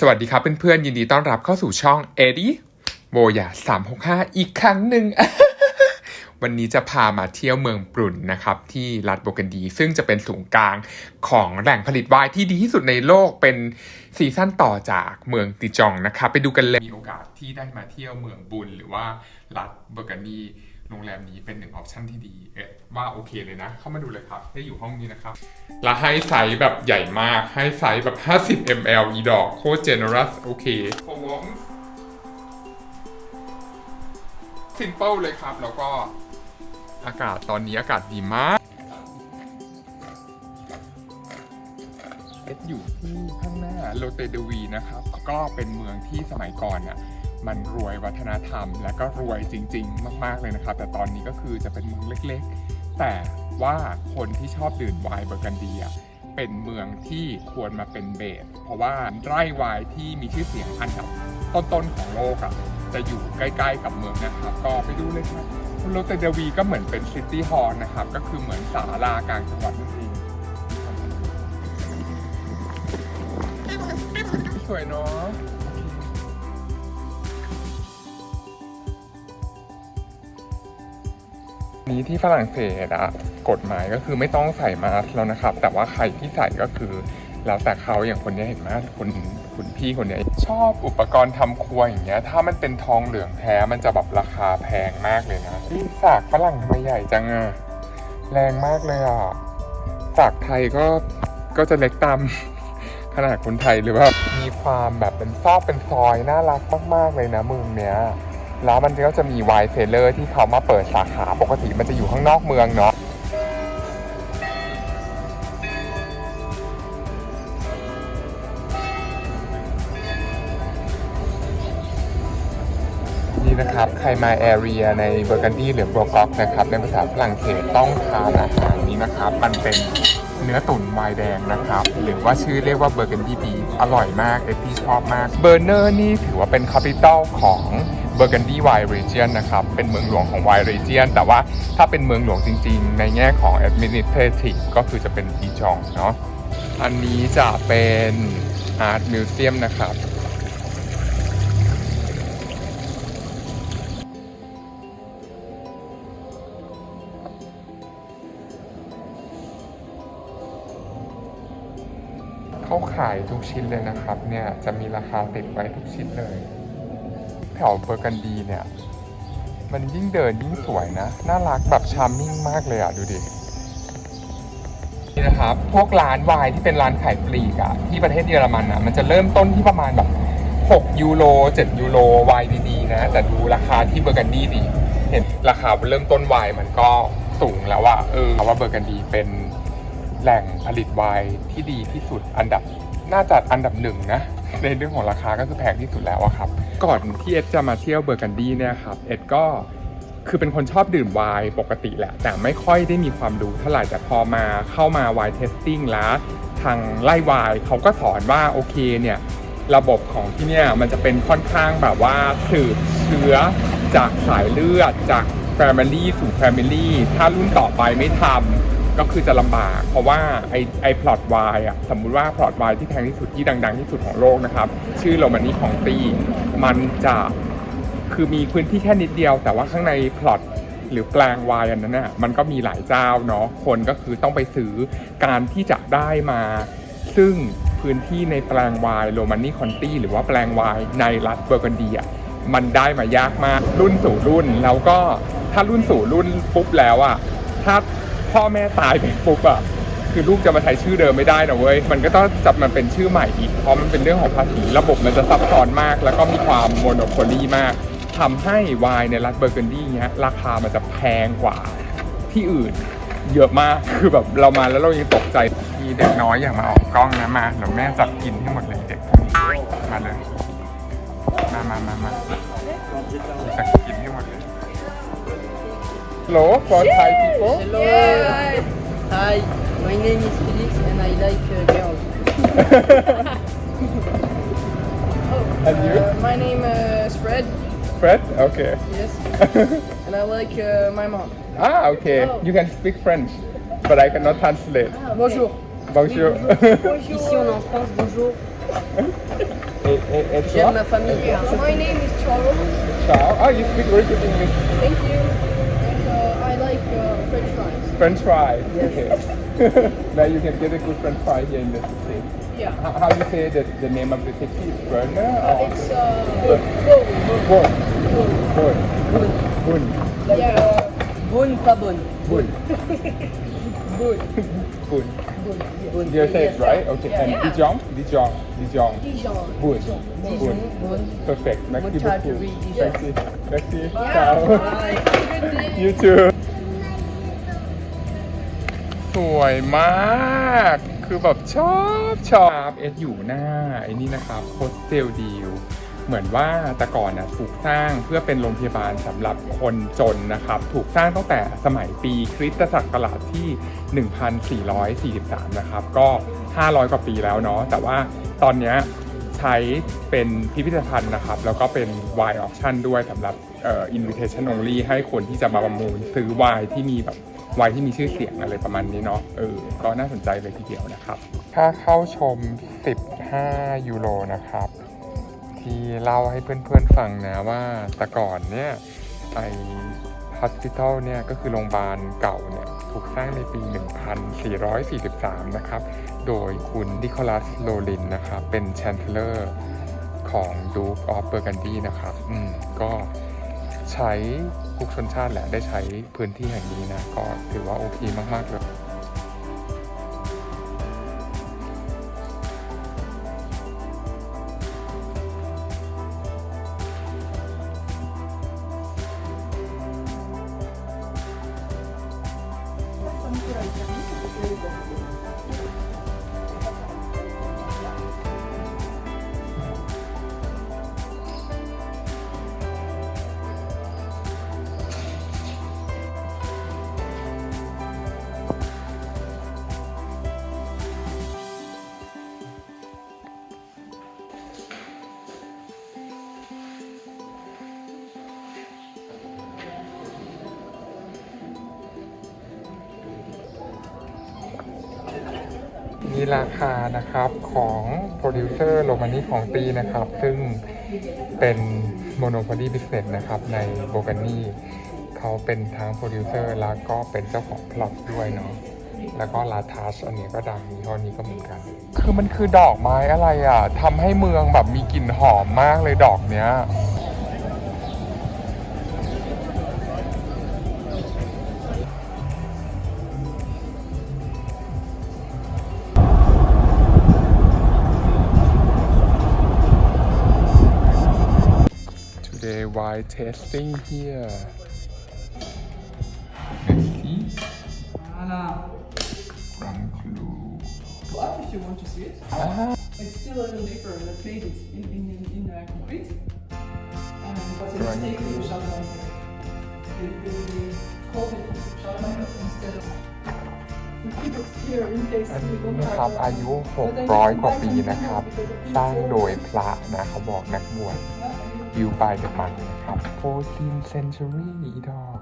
สวัสดีครับเพื่อนๆยินดีต้อนรับเข้าสู่ช่องเอดี้โบยา365อีกครั้งหนึ่ง วันนี้จะพามาเที่ยวเมืองปรุนนะครับ ที่รัฐโบกันดี ซึ่งจะเป็นศูนย์กลางของแหล่งผลิตไวน์ที่ดีที่สุดในโลกเป็นซีซั่นต่อจากเมืองติจองนะครับ ไปดูกันเลยมีโอกาสที่ได้มาเที่ยวเมืองบุญหรือว่ารัฐเบกันดี โรงแรมนี้เป็นหนึ่งออปชันที่ดีเอ็ดว่าโอเคเลยนะ เข้ามาดูเลยครับ ได้อยู่ห้องนี้นะครับ และให้ไซส์แบบใหญ่มาก ให้ไซส์แบบ 50 ml อีดอกโคตร generous โอเคผมซิมเปิลเลยครับ แล้วก็อากาศตอนนี้อากาศดีมากเอสอยู่ที่ข้างหน้าโลเตเดวีนะครับ ก็เป็นเมืองที่สมัยก่อนน่ะ มันรวยวัฒนธรรม และก็รวยจริง ๆ มาก ๆเลยนะครับ แต่ตอนนี้ก็คือจะเป็นเมืองเล็กๆ แต่ว่าคนที่ชอบดื่มไวน์เบอร์กันดีอะเป็นเมืองที่ควรมาเป็นเบส เพราะว่าไร่ไวน์ที่มีชื่อเสียงอันดับต้นๆของโลกอะจะอยู่ใกล้ๆกับเมืองนะครับ ก็ไปดูเลยครับโรเตเดวีก็เหมือนเป็นซิตี้ฮอลล์นะครับ ก็คือเหมือนศาลากลางจังหวัดนั่นเองสวยเนาะ นี้ที่ฝรั่งเศสอะกฎหมายก็คือไม่ต้องใส่มาสก์แล้วนะครับ แต่ว่าใครที่ใส่ก็คือ แล้วแต่เขาอย่างคนนี้เห็นไหมคุณคุณพี่คนนี้ชอบอุปกรณ์ทำครัวอย่างเงี้ย ถ้ามันเป็นทองเหลืองแท้มันจะแบบราคาแพงมากเลยนะนี่สากฝรั่งทำไมใหญ่จังอะแรงมากเลยอะสากไทยก็ก็จะเล็กตามขนาดคนไทยหรือว่ามีความแบบเป็นซอกเป็นซอยน่ารักมากๆเลยนะเมืองเนี้ย แล้วมันก็จะมีไวน์เซเลอร์ที่เขามาเปิดสาขาปกติมันจะอยู่ข้างนอกเมืองเนาะนี่นะครับใครมาแอเรียในเบอร์กันดีหรือโบรกอกนะครับในภาษาฝรั่งเศสต้องทานอาหารนี้นะครับ มันเป็นเนื้อตุ๋นไวน์แดงนะครับ หรือว่าชื่อเรียกว่าเบอร์กันดีบีอร่อยมาก เอพี่ชอบมาก เบอร์เนอร์นี่ถือว่าเป็นคาปิตอลของ เบอร์กันดีไวน์เรเจียนนะครับ เป็นเมืองหลวงของไวน์เรเจียนแต่ว่าถ้าเป็นเมืองหลวงจริงๆ ในแง่ของ administrative ก็คือจะเป็นดีจองเนาะอันนี้จะเป็นอาร์ตมิวเซียมนะครับเขาขายทุกชิ้นเลยนะครับ เนี่ยจะมีราคาติดไว้ทุกชิ้นเลย แถวเบอร์กันดีเนี่ย มันยิ่งเดินยิ่งสวยนะ น่ารักแบบชาร์มมิ่งมากเลยอะ ดูดิ นี่นะครับ พวกร้านวายที่เป็นร้านขายปลีกอะ ที่ประเทศเยอรมันอะ มันจะเริ่มต้นที่ประมาณแบบ 6 ยูโร 7 ยูโรวายดีๆนะ แต่ดูราคาที่เบอร์กันดีดิ เห็นราคาเริ่มต้นวายมันก็สูงแล้วอะเออว่าเบอร์กันดีเป็นแหล่งผลิตไวน์ที่ดีที่สุดอันดับน่าจะอันดับหนึ่งนะในเรื่องของราคาก็คือแพงที่สุดแล้วอะครับ ก่อนที่เอ็ดจะมาเที่ยวเบอร์กันดีเนี่ยครับเอ็ดก็คือเป็นคนชอบดื่มไวน์ปกติแหละ แต่ไม่ค่อยได้มีความรู้เท่าไหร่แต่พอมาเข้ามาไวน์เทสติ้งแล้วทางไล่ไวน์เขาก็สอนว่าโอเคเนี่ยระบบของที่เนี่ยมันจะเป็นค่อนข้างแบบว่าสืบเชื้อจากสายเลือดจาก Family สู่ Family ถ้ารุ่นต่อไปไม่ทำ ก็คือจะลำบาก เพราะว่าไอไอพลอตไวน์อะสมมุติว่าพลอตไวน์ที่แพงที่สุดที่ดัง ๆ ที่สุดของโลกนะครับ ชื่อโรมานีของตีมันจะคือมีพื้นที่แค่นิดเดียว แต่ว่าข้างในพลอตหรือแปลงวายอันนั้นน่ะมันก็มีหลายเจ้าเนาะคนก็คือต้องไปซื้อการที่จะได้มา ซึ่งพื้นที่ในแปลงวายโรมานีคอนตี้หรือว่าแปลงวายในรัฐเบอร์กันดีอะมันได้มายากมากรุ่นสู่รุ่น แล้วก็ถ้ารุ่นสู่รุ่นปุ๊บแล้วอะถ้า พ่อแม่ตายไปปุ๊บอะคือลูกจะมาใช้ชื่อเดิมไม่ได้นะเว้ย มันก็ต้องจับมันเป็นชื่อใหม่อีก เพราะมันเป็นเรื่องของภาษีระบบมันจะซับซ้อนมาก แล้วก็มีความโมโนโพลีมากทำให้วน์ในรัฐเบอร์เกนดี้เนี้ยราคามันจะแพงกว่าที่อื่น เยอะมาก คือแบบเรามาแล้วเรายังตกใจมีเด็กน้อยอยากมาออกกล้องนะมาเดี๋ยวแม่จับกินให้หมดเลยเด็กคนนี้มาเลย มามามามา Hello for Cheers. Thai people. Hello. Yeah. Hi, my name is Felix and I like uh, girls. oh, and you? Uh, my name is Fred. Fred? Okay. Yes. and I like uh, my mom. Ah, okay. Oh. You can speak French, but I cannot translate. Ah, okay. Bonjour. Bonjour. Ici on est en France, bonjour. J'aime ma famille. My name is Charles. Charles? Ah, you speak very good English. Thank you. French fries. French fry. Okay. now you can get a good French fry here in the city. Yeah. How, how do you say the, the name of the city? Is Berner or It's uh, Bone. Bun? Bun. Bun. Like, Yeah. uh, bonne, pas bonne. Bun. Bonne. Bun. Bonne. You say it Yes. right? Okay. And Yeah. Dijon? Dijon. Dijon. Dijon. Bun. Dijon, Bun. bonne. Perfect. Merci Good beaucoup. charcuterie, Dijon. Merci. Merci. Yeah. Ciao. Bye. Have a good day. you too สวยมาก คือแบบชอบชอบเอสอยู่หน้าไอ้นี่นะครับโฮสเทลดีลเหมือนว่าแต่ก่อนนะถูกสร้างเพื่อเป็นโรงพยาบาลสำหรับคนจนนะครับ ถูกสร้างตั้งแต่สมัยปีคริสตศักราชที่ 1443 นะครับ ก็ 500 กว่าปีแล้วเนาะแต่ว่าตอนนี้ใช้เป็นพิพิธภัณฑ์นะครับ แล้วก็เป็นวายออ t ชั่นด้วยสำหรับเอ่อ invitation only ให้คนที่จะมาประมูลซื้อวายที่มีแบบ วายที่มีชื่อเสียงอะไรประมาณนี้เนาะเออก็น่าสนใจเลยทีเดียวนะครับค่าเข้าชม 15 ยูโรนะครับ ที่เล่าให้เพื่อนๆฟังนะว่าแต่ก่อนเนี่ยไอ hospital เนี่ยก็คือโรงพยาบาลเก่าเนี่ยถูกสร้างในปี 1443 นะครับ โดยคุณนิโคลัสโลลินนะครับ เป็น chancellor ของ Duke of Burgundy นะครับ อืม ก็ ใช้ทุกชนชาติแหละได้ใช้พื้นที่แห่งนี้นะก็ถือว่าโอเคมากๆเลย มีราคานะครับของโปรดิวเซอร์โรมานีของปีนะครับ ซึ่งเป็นโมโน p o l y Business นะครับในโบกานีเขาเป็นทั้งโปรดิวเซอร์แล้วก็เป็นเจ้าของพล็อตด้วยเนาะแล้วก็ลาทัชอันนี้ก็ดังยี่ห้อนี้ก็เหมือนกัน คือมันคือดอกไม้อะไรอะทำให้เมืองแบบมีกลิ่นหอมมากเลยดอกเนี้ย Today wine tasting here. Let's see. Voilà. Grand Cru. Go up if you want to see it. Ah, It's still a little deeper and plated in, in, in, in uh, concrete. Um, but it is Right. taken to Chardonnay. They, they, they called it Chardonnay instead of. We keep it here in case อัน we นี้ don't นะครับ have. อายุ 600 กว่าปีนะครับ สร้างโดยพระนะเขาบอกนักบวช บิวบายเดอะมันนะครับ14 century อีดอก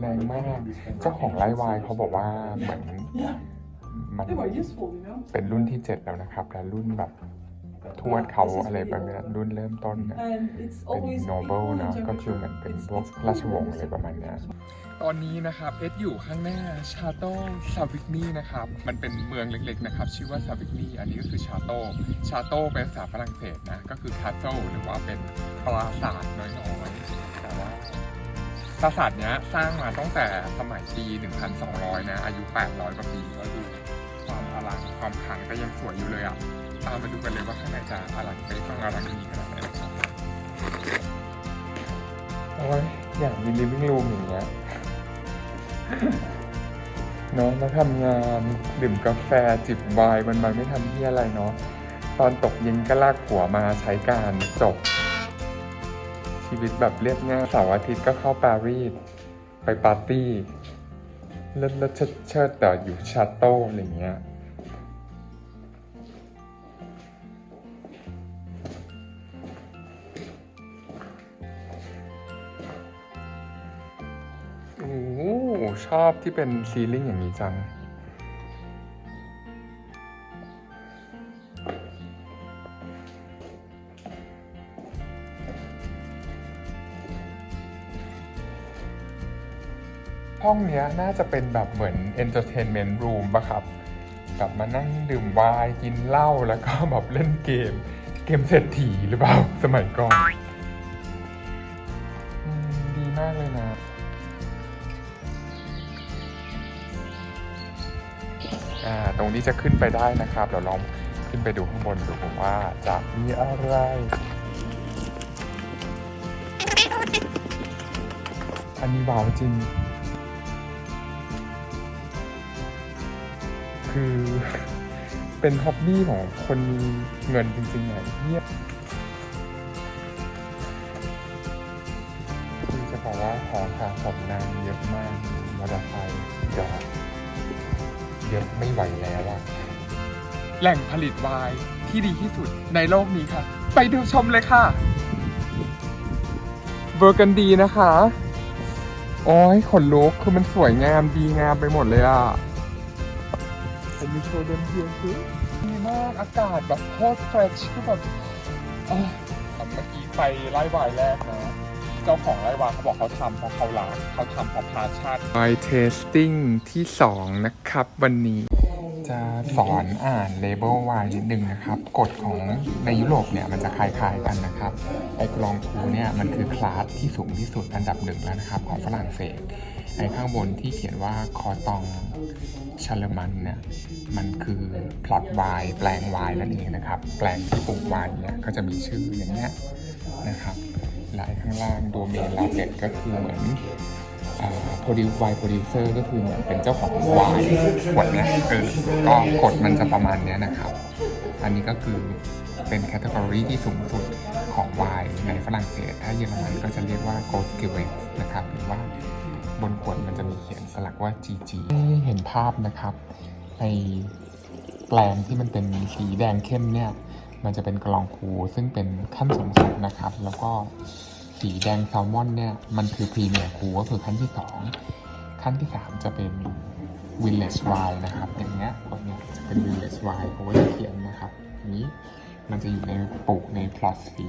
แรงมาก เจ้าของไร่วายเขาบอกว่าเหมือน Yeah, มัน they were useful, you know. เป็นรุ่นที่ 7 แล้วนะครับ และรุ่นแบบ ทวดเขาอะไรแบบนี้รุ่นเริ่มต้นเนี่ย And it's เป็น always โนเบิล equal in นะก็คือ temperature. เหมือนเป็น It's- พวก it's ราชวงศ์ equal อะไรประมาณเนี้ย temperature. ตอนนี้นะครับเอสอยู่ข้างหน้าชาโต้ซาวิกนีนะครับ มันเป็นเมืองเล็กๆนะครับ ชื่อว่าซาวิกนีอันนี้ก็คือชาโต้ชาโต้เป็นภาษาฝรั่งเศสนะ ก็คือคาสเซิลหรือว่าเป็นปราสาทน้อยๆแต่ว่าปราสาทเนี้ยสร้างมาตั้งแต่สมัยปี 1,200 นะ อายุ 800 กว่าปีก็ดูความอลังความขลังก็ยังสวยอยู่เลยอะ ตามมาดูกันเลยว่าข้างในจะอลังไปข้งอลังนี้ขนาดไหนนะครับโอ้ยอย่ากมีลิฟวิ่งรูมอย่างเงี้ยเนาะมาทำงานดื่มกาแฟจิบไวน์มันมาไม่ทำที่อะไรเนาะตอนตกเย็นก็ลากผัวมาใช้การจบ ชีวิตแบบเรียบง่ายเสาร์อาทิตย์ก็เข้าปารีสไปปาร์ตี้เลิศเลิศเชิดเชิดแต่อยู่ชาโต้อะไรเงี้ย ชอบที่เป็นซีลิ่งอย่างนี้จัง ห้องเนี้ยน่าจะเป็นแบบเหมือน entertainment room ปะครับ แบบมานั่งดื่มวายกินเหล้าแล้วก็แบบเล่นเกม เกมเศรษฐีหรือเปล่า สมัยก่อน นี้จะขึ้นไปได้นะครับเดี๋ยวลองขึ้นไปดูข้างบนดูว่าจะมีอะไรอันนี้ว้าวจริง คือเป็นฮ็อบบี้ของคนมีเงินจริงๆอะเยี่ยมคือจะบอกว่าของสะสมนางเยอะมากมอเตอร์ไซค์ดอก เยอะไม่ไหวแล้วอะแหล่งผลิตไวน์ที่ดีที่สุดในโลกนี้ค่ะ ไปดูชมเลยค่ะเบอร์กันดีนะคะโอ้ยขนลุกคือมันสวยงามดีงามไปหมดเลยอะเป็นมิโชว์เดนเทียคือดีมากอากาศแบบโคตรเฟรชคือแบบอ๋อแบบเมื่อกี้ไปไล่วายแรกนะ เจ้าของไล่วายเขาบอกเขาทำเพราะเขารักเขาทำเพราะพาชั่นไวเทสติ้งที่2นะครับวันนี้ จะสอนอ่านเลเบลไวน์นิดนึงนะครับ กฎของในยุโรปเนี่ยมันจะคล้ายๆกันนะครับไอ้กรองคูเนี่ยมันคือคลาสที่สูงที่สุดอันดับหนึ่งแล้วนะครับของฝรั่งเศสไอ้ข้างบนที่เขียนว่าคอตองชาเลมันเนี่ยมันคือพลอตไวน์แปลงไวน์นั่นเองนะครับ แปลงที่ปลูกไวน์เนี่ยก็จะมีชื่ออย่างเงี้ยนะครับและไอ้ข้างล่างโดเมนลาเต็ก็คือเหมือนโปรดิวไวโปรดิวเซอร์ก็คือเหมือนเป็นเจ้าของวายขวดเนี้ยเออก็กฎมันจะประมาณนี้นะครับ อันนี้ก็คือเป็นแคตตากรีที่สูงสุดของไวน์ในฝรั่งเศส ถ้าเยอรมันก็จะเรียกว่า Gold g e w e n นะครับหรือว่าบนขวดมันจะมีเขียนสลักว่า GG เห็นภาพนะครับในแปลงที่มันเป็นสีแดงเข้มเนี่ย มันจะเป็นกรองคูซึ่งเป็นขั้นสูงสุดนะครับ แล้วก็สีแดงแซลมอนเนี่ยมันคือพรีเมียร์คูก็คือขั้นที่ 2 ขั้นที่ 3 จะเป็น Village Wine นะครับ อย่างเงี้ยคนเนี้ยจะเป็น Village Wine เขาก็จะเขียนนะครับอันนี้มันจะอยู่ในปลูกในพลอตสี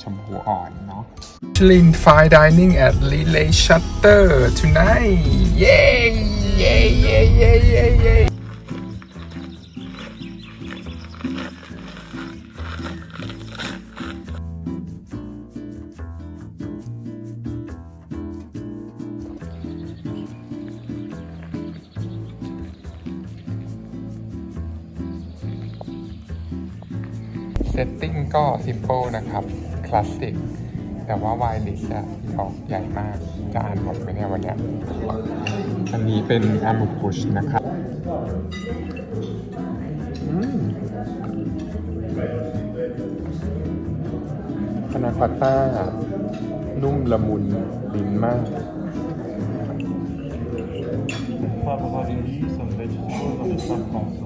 ชมพูอ่อนเนาะ Michelin Fine Dining at Relay Shutter tonight เย้เย้เย้เย้เย้ เย้เซตติ้งก็ simple นะครับ คลาสสิก แต่ว่าไวลิสอะที่ออกใหญ่มาก จะอ่านหมดไหมเนี่ยวันเนี้ย อันนี้เป็นอามูพุชนะครับอืมพานาคอตต้า นุ่มละมุนลิ้นมาก Favorability, some vegetables and saffron sauce. เ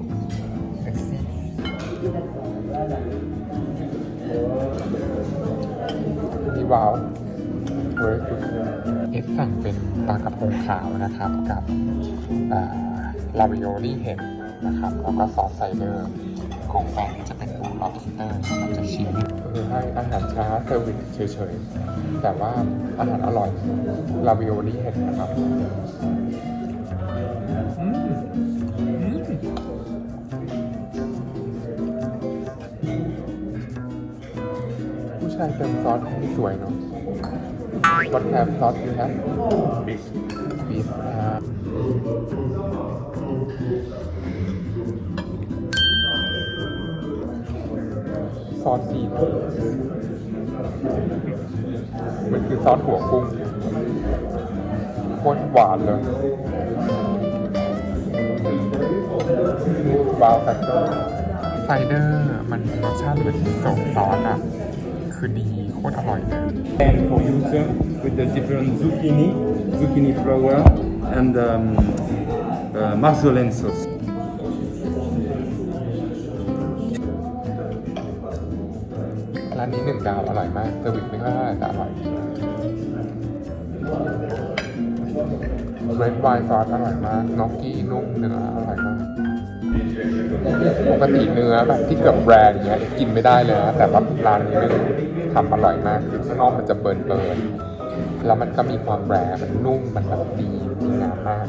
นี่ว้าวเวิร์กเอสสั่งเป็นปลากระพงขาวนะครับกับลาวิโอลี่เห็ดนะครับแล้วก็ซอสไซเดอร์ของแฟนจะเป็นหมูลอบสเตอร์เราจะชิมคือให้อาหารช้าเซอร์วิสเฉยๆ แต่ว่าอาหารอร่อยลาวิโอลี่เห็ดนะครับ ผู้ชายเติมซอสให้สวยเนาะ What kind of sauce you have? Beef. Beef. อ่าซอสจีนมันคือซอสหัวกุ้งโคตรหวานเลยว้าวแฟคเตอร์ไซเดอร์ มันรสชาติเหมือนโซบซอสอะ คือดีโคตรอร่อยเลย And for user with the different zucchini, zucchini flower, and um, uh, marjolaine sauce. ร้านนี้หนึ่งดาวอร่อยมากเซอร์วิสไม่ค่อยเท่าไหร่แต่อร่อยเรดไวน์ซอสอร่อยมาก น็อกกี้นุ่มเนื้ออร่อยมาก ปกติเนื้อแบบที่เกือบแบรนด์เนี้ยกินไม่ได้เลยนะแต่ว่าร้านนี้ทำอร่อยมากคือข้างนอกมันจะเบิร์นเบิร์นแล้วมันก็มีความแรมันนุ่มมันแบบดีดีงามมาก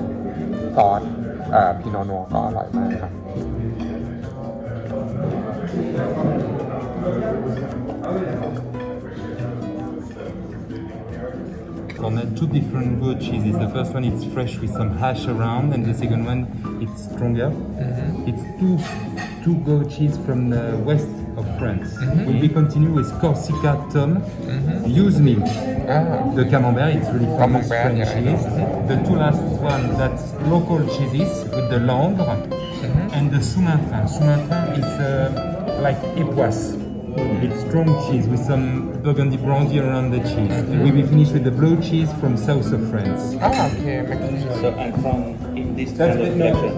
ซอสเอ่อพีโนนัวก็อร่อยมากครับ On a two different goat cheeses. The first one it's fresh with some hash around, and the second one it's stronger. Mm-hmm. It's two two goat cheese from the west of France. Mm-hmm. Will we continue with Corsica Tom, mm-hmm. use milk. อ่า ah. The camembert, it's really famous French yeah, cheese. The two last one, that's local cheeses with the Langres and the Sumatra. Sumatra is uh, like Epoisse It's strong cheese with some burgundy brandy around the cheese. And we will finish with the blue cheese from south of France. อ่าโอเคไม่คิด So and from in this That's kind of the no, section.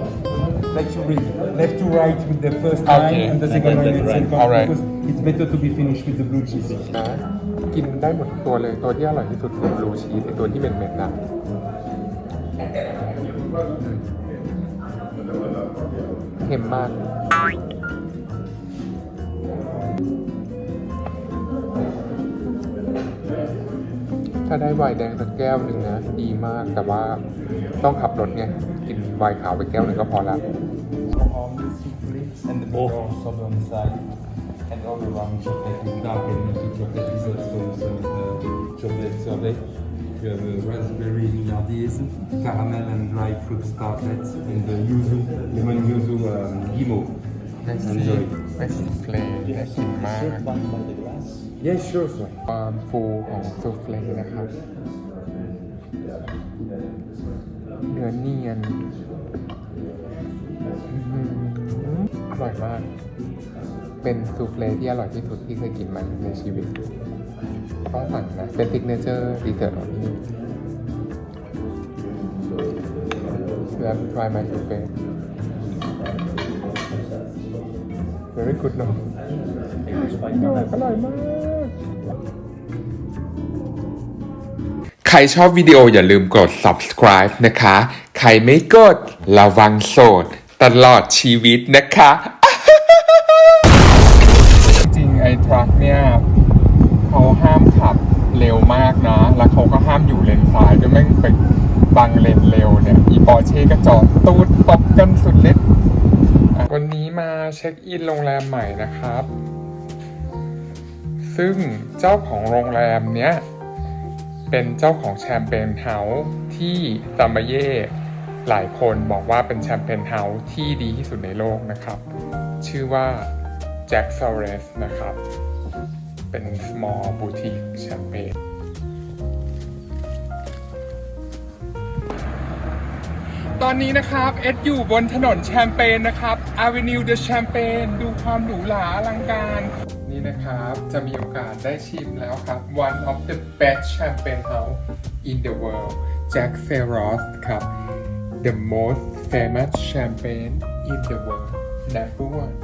like you read left to right with the first Okay. line and the second And line then with right. second Alright. because it's better to be finished with the blue cheese. นะกินได้หมดทุกตัวเลย ตัวที่อร่อยที่สุดคือบลูชีสไอตัวที่เป็นเม็ดๆนะเค็มมาก าได้ไวน์แดงสักแก้วหนึ่งนะ ดีมากแต่ว่าต้องขับรถไง กินไวน์ขาวไปแก้วหนึ่งก็พอละ and the oh. sorbet on the side. And all around chocolate with dark and milky chocolate is also some uh, chocolate sorbet. You have uh, raspberry millardies, caramel and dry fruit tartlets, and the yuzu, lemon yuzu um, guimauve. แม็กซี่ Enjoy. แม็กซี่เ Yes, sure, sir. ความฟูของซูเฟลนะครับเนื้อเนียนอื้อหืออร่อยมาก เป็นซูเฟลที่อร่อยที่สุดที่เคยกินมาในชีวิตก็สั่งนะ เป็นติ๊กเนเจอร์ดีเซอร์ของที่นี่แล้ว try my souffle very good เนอะ It's quite อร่อย nice. อร่อยมาก ใครชอบวิดีโออย่าลืมกด subscribe นะคะ ใครไม่กดระวังโสด ตลอดชีวิตนะคะ จริงไอ้ทรัคเนี่ยเขาห้ามขับเร็วมากนะ แล้วเขาก็ห้ามอยู่เลนซ้ายด้วยแม่งไปบังเลนเร็วเนี่ย อีปอร์เช่ก็จอดตูดตบกันสุดฤทธิ์วันนี้มาเช็คอินโรงแรมใหม่นะครับ ซึ่งเจ้าของโรงแรมเนี้ย เป็นเจ้าของแชมเปญเฮาส์ที่ซัมบเย่หลายคนบอกว่าเป็นแชมเปญเฮาส์ที่ดีที่สุดในโลกนะครับ ชื่อว่าแจ็คซ r เรสนะครับ เป็น small boutique แชมเปญตอนนี้นะครับ เอ็ดอยู่บนถนนแชมเปญนะครับ Avenue de Champagne ดูความหรูหราอลังการ นะครับ จะมีโอกาสได้ชิมแล้วครับ one of the best champagne house in the world Jack Ferros ครับ the most famous champagne in the world number one